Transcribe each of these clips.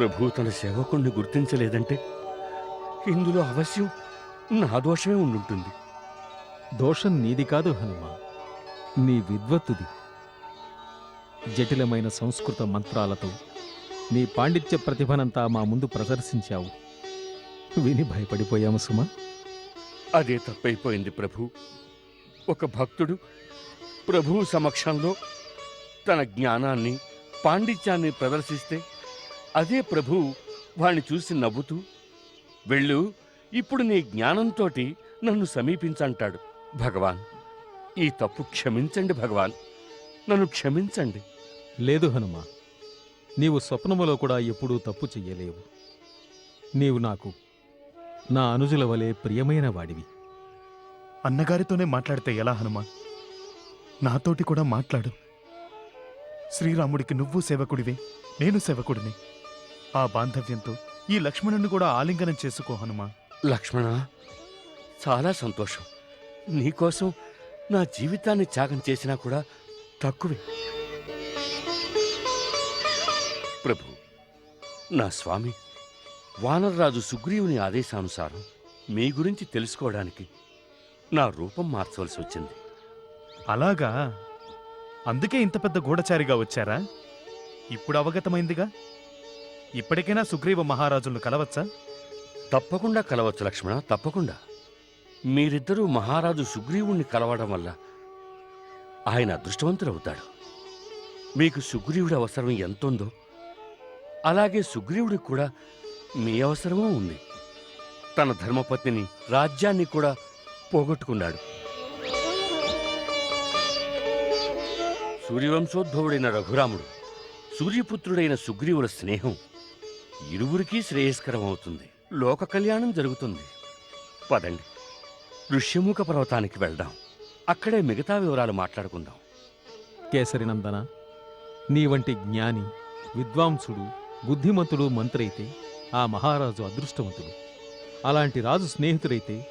ప్రభు తన సేవకుణ్ణి గుర్తించలేదంటే ఇందులో అవశ్యం నా దోషమే ఉండుంటుంది. దోషం నీది కాదు హనుమ నీ విద్వత్తుది. జటిలమైన సంస్కృత మంత్రాలతో నీ పాండిత్య ప్రతిభనంతా మా ముందు ప్రదర్శించావు. విని భయపడిపోయాము సుమా. అదే తప్పైపోయింది ప్రభు. ఒక భక్తుడు ప్రభువు సమక్షంలో తన జ్ఞానాన్ని పాండిత్యాన్ని ప్రదర్శిస్తే అదే ప్రభువు వాణ్ణి చూసి నవ్వుతూ వెళ్ళు ఇప్పుడు నీ జ్ఞానంతోటి నన్ను సమీపించంటాడు భగవాన్. ఈ తప్పు క్షమించండి భగవాన్. నన్ను క్షమించండి. లేదు హనుమ నీవు స్వప్నములో కూడా ఎప్పుడూ తప్పు చెయ్యలేవు. నీవు నాకు నా అనుజుల వలె ప్రియమైన వాడివి. అన్నగారితోనే మాట్లాడితే ఎలా హనుమా? నాతోటి కూడా మాట్లాడు. శ్రీరాముడికి నువ్వు సేవకుడివే నేను సేవకుడిని. ఆ బాంధవ్యంతో ఈ లక్ష్మణుని కూడా ఆలింగనం చేసుకో హనుమా. లక్ష్మణ చాలా సంతోషం. నీకోసం నా జీవితాన్ని త్యాగం చేసినా కూడా తక్కువే. ప్రభు నా స్వామి వానరరాజు సుగ్రీవుని ఆదేశానుసారం మీ గురించి తెలుసుకోవడానికి నా రూపం మార్చవలసి వచ్చింది. అలాగా? అందుకే ఇంత పెద్ద గూఢచారిగా వచ్చారా? ఇప్పుడు అవగతమైందిగా? ఇప్పటికైనా సుగ్రీవ మహారాజులను కలవచ్చా? తప్పకుండా కలవచ్చు లక్ష్మణ తప్పకుండా. మీరిద్దరూ మహారాజు సుగ్రీవుణ్ణి కలవడం వల్ల ఆయన అదృష్టవంతుడవుతాడు. మీకు సుగ్రీవుడి అవసరం ఎంతుందో అలాగే సుగ్రీవుడికి కూడా మీ అవసరమూ ఉంది. తన ధర్మపత్నిని రాజ్యాన్ని కూడా పోగొట్టుకున్నాడు. సూర్యవంశోద్భవుడైన రఘురాముడు సూర్యపుత్రుడైన సుగ్రీవుల స్నేహం ఇరువురికీ శ్రేయస్కరం అవుతుంది లోక కళ్యాణం జరుగుతుంది. పదండి. ఋష్యముఖ పర్వతానికి వెళ్దాం. అక్కడే మిగతా వివరాలు మాట్లాడుకుందాం. కేసరినందన నీ వంటి జ్ఞాని విద్వాంసుడు బుద్ధిమంతుడు మంత్రైతే ఆ మహారాజు అదృష్టవంతుడు. అలాంటి రాజు స్నేహితుడైతే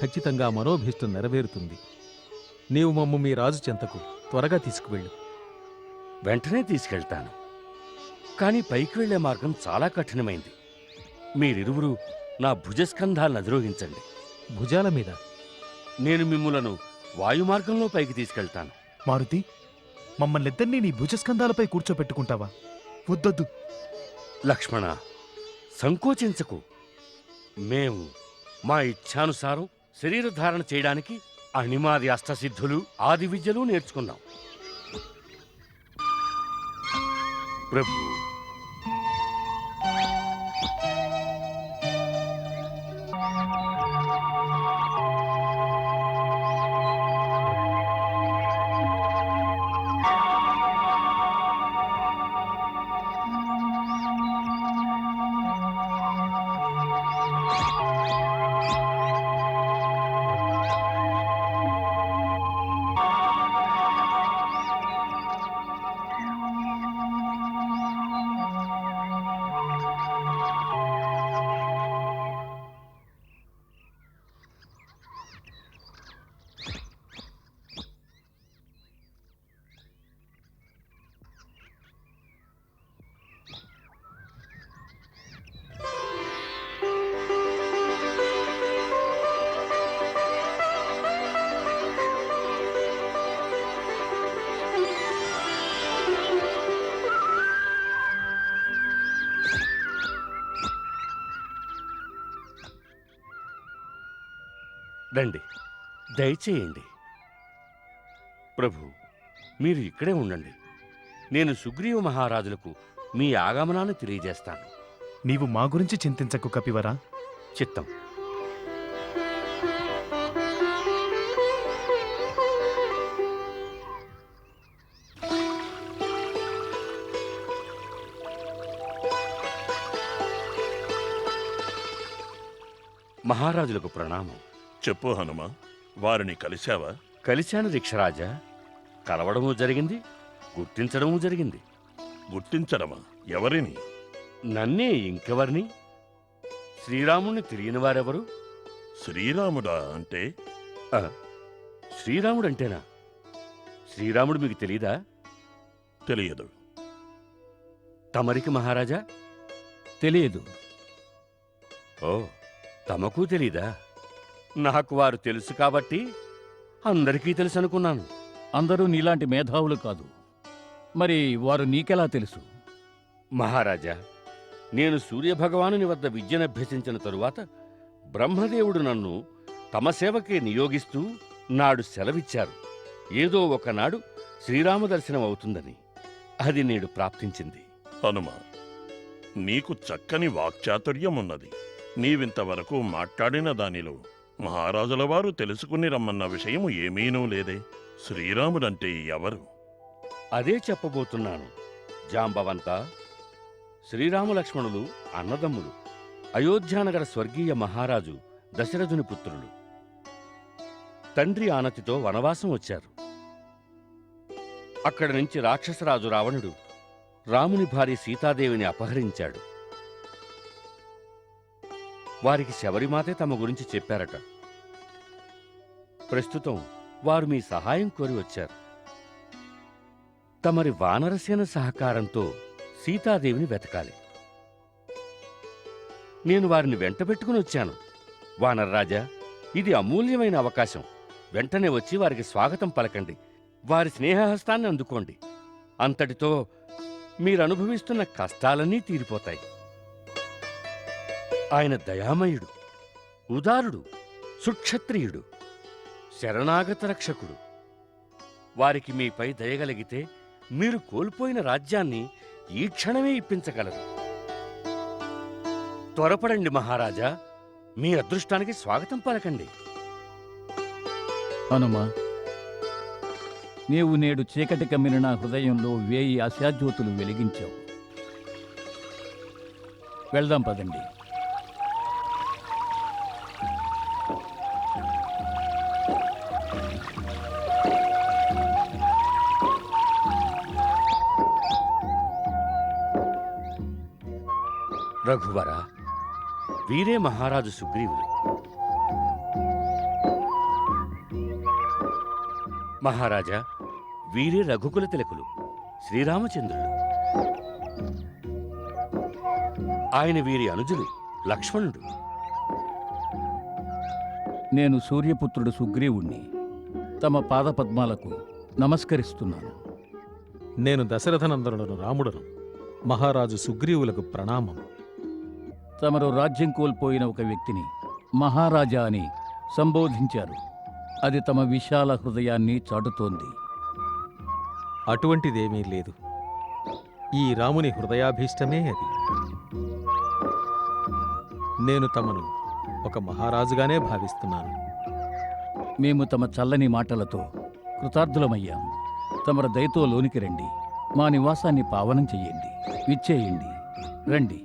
ఖచ్చితంగా మనోభీష్టం నెరవేరుతుంది. నీవు మమ్ము మీ రాజు చెంతకు త్వరగా తీసుకువెళ్ళు. వెంటనే తీసుకెళ్తాను. కానీ పైకి వెళ్ళే మార్గం చాలా కఠినమైంది. మీరిరువురు నా భుజస్కంధాలను అధిరోహించండి భుజాల మీద? నేను మిమ్ములను వాయుమార్గంలో పైకి తీసుకెళ్తాను. మారుతి మమ్మల్నిద్దరినీ నీ భుజస్కంధాలపై కూర్చోపెట్టుకుంటావా? వద్దొద్దు. లక్ష్మణ సంకోచించకు. మేము మా ఇచ్ఛానుసారం శరీర ధారణ చేయడానికి అణిమాది అష్టసిద్ధులు ఆది విద్యలు నేర్చుకున్నాం. ప్రభు రండి. దయచేయండి. ప్రభు మీరు ఇక్కడే ఉండండి. నేను సుగ్రీవ మహారాజులకు మీ ఆగమనాన్ని తెలియజేస్తాను. నీవు మా గురించి చింతించకు కపివరా. చిత్తం. మహారాజులకు ప్రణామం. చెప్పు హనుమ. వారిని కలిశావా? కలిశాను రిక్షరాజా కలవడము జరిగింది గుర్తించడము జరిగింది. గుర్తించడమా? ఎవరిని? నన్నే ఇంకెవరిని? శ్రీరాముణ్ణి తెలియని వారెవరు? శ్రీరాముడా అంటే? ఆ, శ్రీరాముడంటేనా? శ్రీరాముడు మీకు తెలీదా? తెలియదు. తమరికి మహారాజా? తెలియదు. ఓ. తమకు తెలీదా? నాకు వారు తెలుసు కాబట్టి అందరికీ తెలుసు అనుకున్నాను అందరూ నీలాంటి మేధావులు కాదు. మరి వారు నీకెలా తెలుసు? మహారాజా నేను సూర్యభగవానుని వద్ద విద్యనభ్యసించిన తరువాత బ్రహ్మదేవుడు నన్ను తమ సేవకే నియోగిస్తూ నాడు సెలవిచ్చారు. ఏదో ఒకనాడు శ్రీరామ దర్శనం అవుతుందని అది నేడు ప్రాప్తించింది. హనుమ నీకు చక్కని వాక్చాతుర్యం ఉన్నది నీవింతవరకు మాట్లాడిన దానిలో మహారాజుల వారు తెలుసుకుని రమ్మన్న విషయము ఏమీనూ లేదే. శ్రీరాముడంటే ఎవరు? అదే చెప్పబోతున్నాను జాంబవంత. శ్రీరామలక్ష్మణులు అన్నదమ్ములు అయోధ్యానగర స్వర్గీయ మహారాజు దశరథుని పుత్రులు. తండ్రి ఆనతితో వనవాసం వచ్చారు. అక్కడి నుంచి రాక్షసరాజు రావణుడు రాముని భార్య సీతాదేవిని అపహరించాడు. వారికి శబరిమాతే తమ గురించి చెప్పారట. ప్రస్తుతం వారు మీ సహాయం కోరి వచ్చారు. తమరి వానరసేన సహకారంతో సీతాదేవిని వెతకాలి. నేను వారిని వెంటబెట్టుకుని వచ్చాను. వానరరాజా ఇది అమూల్యమైన అవకాశం. వెంటనే వచ్చి వారికి స్వాగతం పలకండి. వారి స్నేహహస్తాన్ని అందుకోండి. అంతటితో మీరు అనుభవిస్తున్న కష్టాలన్నీ తీరిపోతాయి. ఆయన దయామయుడు ఉదారుడు సుక్షత్రియుడు శరణాగత రక్షకుడు. వారికి మీపై దయగలిగితే మీరు కోల్పోయిన రాజ్యాన్ని ఈ క్షణమే ఇప్పించగలరు. త్వరపడండి మహారాజా మీ అదృష్టానికి స్వాగతం పలకండి. హనుమ నీవు నేడు చీకటి కమ్మిన నా హృదయంలో వేయి ఆశాజ్యోతులు వెలిగించావు. వెళ్దాం పదండి. రఘువర వీరే మహారాజు సుగ్రీవులు. మహారాజా వీరే రఘుకుల తిలకులు శ్రీరామచంద్రులు. ఆయన వీరి అనుజులు లక్ష్మణుడు. నేను సూర్యపుత్రుడు సుగ్రీవుణ్ణి తమ పాదపద్మాలకు నమస్కరిస్తున్నాను. నేను దశరథనందనుడను రాముడను మహారాజు సుగ్రీవులకు ప్రణామం తమరు రాజ్యం కోల్పోయిన ఒక వ్యక్తిని మహారాజా అని సంబోధించారు. అది తమ విశాల హృదయాన్ని చాటుతోంది. అటువంటిదేమీ లేదు. ఈ రాముని హృదయాభీష్టమే అది. నేను తమను ఒక మహారాజుగానే భావిస్తున్నాను. మేము తమ చల్లని మాటలతో కృతార్థులమయ్యాం. తమర దయతో లోనికి రండి. మా నివాసాన్ని పావనం చెయ్యండి విచ్చేయండి. రండి.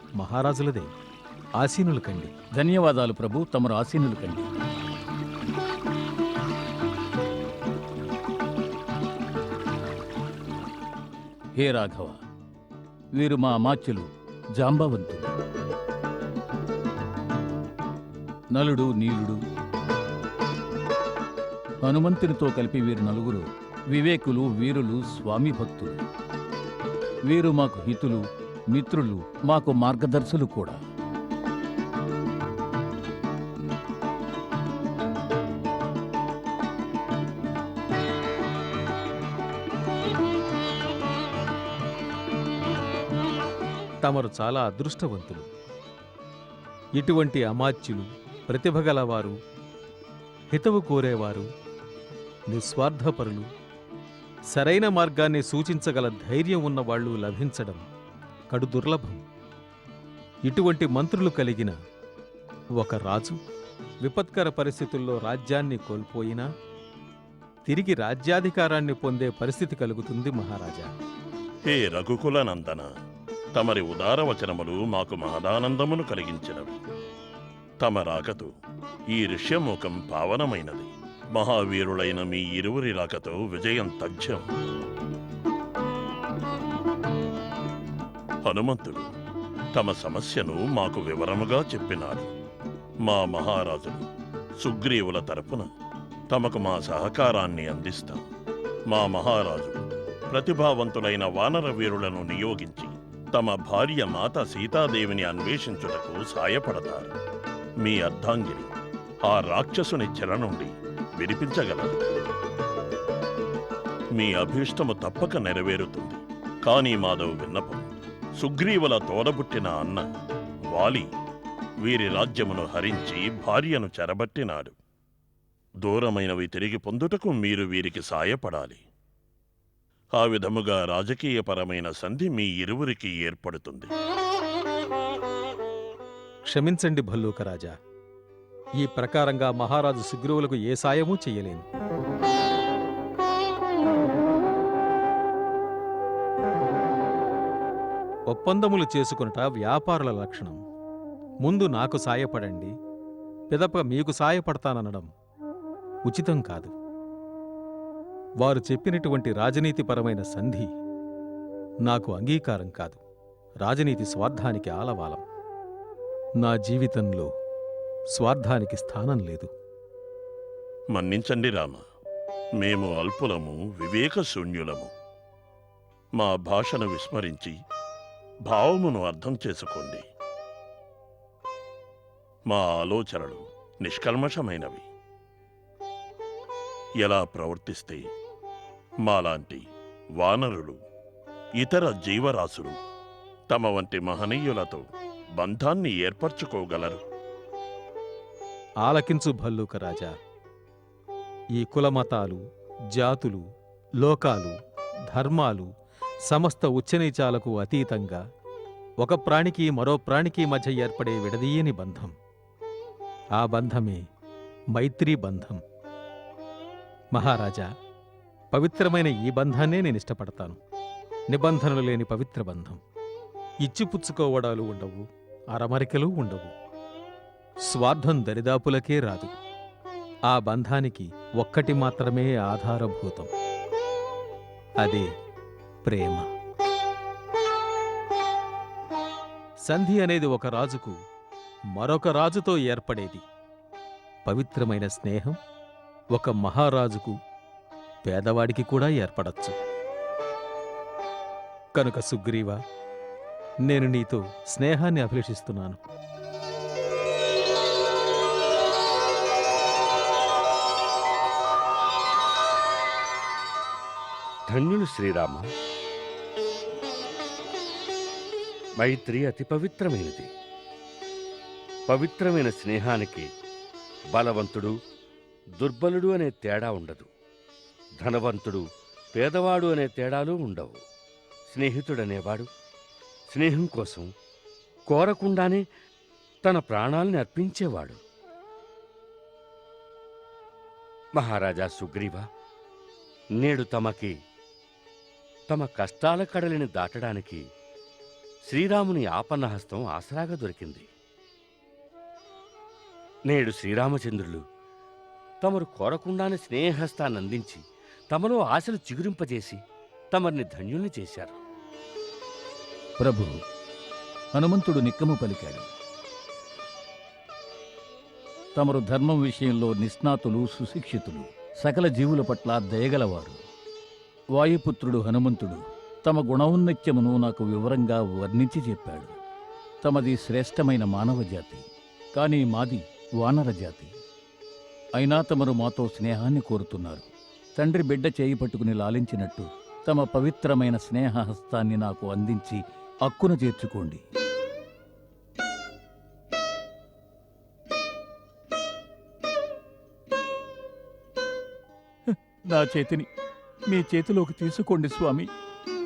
మహారాజులదే. ఆసీనులు కండి. ధన్యవాదాలు ప్రభు తమరు ఆసీనులు కండి. హే రాఘవ వీరు మా అమాత్యులు జాంబవంతులు. నలుడు నీలుడు. హనుమంతునితో కలిపి వీరు నలుగురు వివేకులు వీరులు స్వామి భక్తులు. వీరు మాకు హితులు మిత్రులు మాకు మార్గదర్శులు కూడా. తమరు చాలా అదృష్టవంతులు. ఇటువంటి అమాత్యులు ప్రతిభ గలవారు హితవు కోరేవారు నిస్వార్థపరులు సరైన మార్గాన్ని సూచించగల ధైర్యం ఉన్నవాళ్ళు లభించడం కడు దుర్లభం. ఇటువంటి మంత్రులు కలిగిన ఒక రాజు విపత్కర పరిస్థితుల్లో రాజ్యాన్ని కోల్పోయినా తిరిగి రాజ్యాధికారాన్ని పొందే పరిస్థితి కలుగుతుంది మహారాజా. హే రఘుకులనందన తమరి ఉదార వచనములు మాకు మహదానందమును కలిగించినవి. తమ రాకతో ఈ ఋష్యముఖం పావనమైనది. మహావీరులైన మీ ఇరువురి రాకతో విజయం తథ్యం. హనుమంతుడు తమ సమస్యను మాకు వివరముగా చెప్పినాడు. మా మహారాజులు సుగ్రీవుల తరపున తమకు మా సహకారాన్ని అందిస్తాం. మా మహారాజు ప్రతిభావంతులైన వానర వీరులను నియోగించి తమ భార్య మాత సీతాదేవిని అన్వేషించుటకు సాయపడతారు. మీ అర్ధాంగిని ఆ రాక్షసుని చెర నుండి విడిపించగలరు. మీ అభీష్టము తప్పక నెరవేరుతుంది. కానీ మాధవ్ విన్నపం సుగ్రీవుల తోడబుట్టిన అన్న వాలి వీరి రాజ్యమును హరించి భార్యను చెరబట్టినాడు. దూరమైనవి తిరిగి పొందుటకు మీరు వీరికి సాయపడాలి. ఆ విధముగా రాజకీయపరమైన సంధి మీ ఇరువురికి ఏర్పడుతుంది. క్షమించండి భల్లూక రాజా ఈ ప్రకారంగా మహారాజు సుగ్రీవులకు ఏ సాయమూ చెయ్యలేను ఒప్పందములు చేసుకునుట వ్యాపారుల లక్షణం. ముందు నాకు సాయపడండి పిదప మీకు సాయపడతాననడం ఉచితం కాదు. వారు చెప్పినటువంటి రాజనీతిపరమైన సంధి నాకు అంగీకారం కాదు. రాజనీతి స్వార్థానికి ఆలవాలం. నా జీవితంలో స్వార్థానికి స్థానం లేదు. మన్నించండి రామ. మేము అల్పులము వివేకశూన్యులము. మా భాషను విస్మరించి భావమును అర్థం చేసుకోండి. మా ఆలోచనలు నిష్కల్మషమైనవి. ఎలా ప్రవర్తిస్తే మాలాంటి వానరులు ఇతర జీవరాశులు తమ వంటి మహనీయులతో బంధాన్ని ఏర్పరచుకోగలరు. ఆలకించు భల్లూక రాజా. ఈ కులమతాలు జాతులు లోకాలు ధర్మాలు సమస్త ఉచ్చనీచాలకు అతీతంగా ఒక ప్రాణికి మరో ప్రాణికి మధ్య ఏర్పడే విడదీయని బంధం. ఆ బంధమే మైత్రీ బంధం. మహారాజా పవిత్రమైన ఈ బంధాన్నే నేను ఇష్టపడతాను. నిబంధనలు లేని పవిత్ర బంధం. ఇచ్చిపుచ్చుకోవడాలు ఉండవు అరమరికలు ఉండవు. స్వార్థం దరిదాపులకే రాదు. ఆ బంధానికి ఒక్కటి మాత్రమే ఆధారభూతం. అదే ప్రేమ. సంధి అనేది ఒక రాజుకు మరొక రాజుతో ఏర్పడేది. పవిత్రమైన స్నేహం ఒక మహారాజుకు పేదవాడికి కూడా ఏర్పడచ్చు. కనుక సుగ్రీవ నేను నీతో స్నేహాన్ని అభిలషిస్తున్నాను. ధన్యులు శ్రీరామ. మైత్రి అతి పవిత్రమైనది. పవిత్రమైన స్నేహానికి బలవంతుడు దుర్బలుడు అనే తేడా ఉండదు. ధనవంతుడు పేదవాడు అనే తేడాలు ఉండవు. స్నేహితుడనేవాడు స్నేహం కోసం కోరకుండానే తన ప్రాణాల్ని అర్పించేవాడు. మహారాజా సుగ్రీవ నేడు తమకి తమ కష్టాల కడలిని దాటడానికి శ్రీరాముని ఆపన్నహస్తం ఆసరాగా దొరికింది. నేడు శ్రీరామచంద్రులు తమరు కోరకుండానే స్నేహస్తాన్ని అందించి తమలో ఆశలు చిగురింపజేసి తమరిని ధన్యుల్ని చేశారు. ప్రభు హనుమంతుడు నిక్కము పలికాడు. తమరు ధర్మం విషయంలో నిష్ణాతులు సుశిక్షితులు సకల జీవుల పట్ల దయగలవారు. వాయుపుత్రుడు హనుమంతుడు తమ గుణౌన్నత్యమును నాకు వివరంగా వర్ణించి చెప్పాడు. తమది శ్రేష్టమైన మానవ జాతి కానీ మాది వానర జాతి. అయినా తమరు మాతో స్నేహాన్ని కోరుతున్నారు. తండ్రి బిడ్డ చేయి పట్టుకుని లాలించినట్టు తమ పవిత్రమైన స్నేహ హస్తాన్ని నాకు అందించి అక్కున చేర్చుకోండి. నా చేతిని మీ చేతిలోకి తీసుకోండి స్వామి.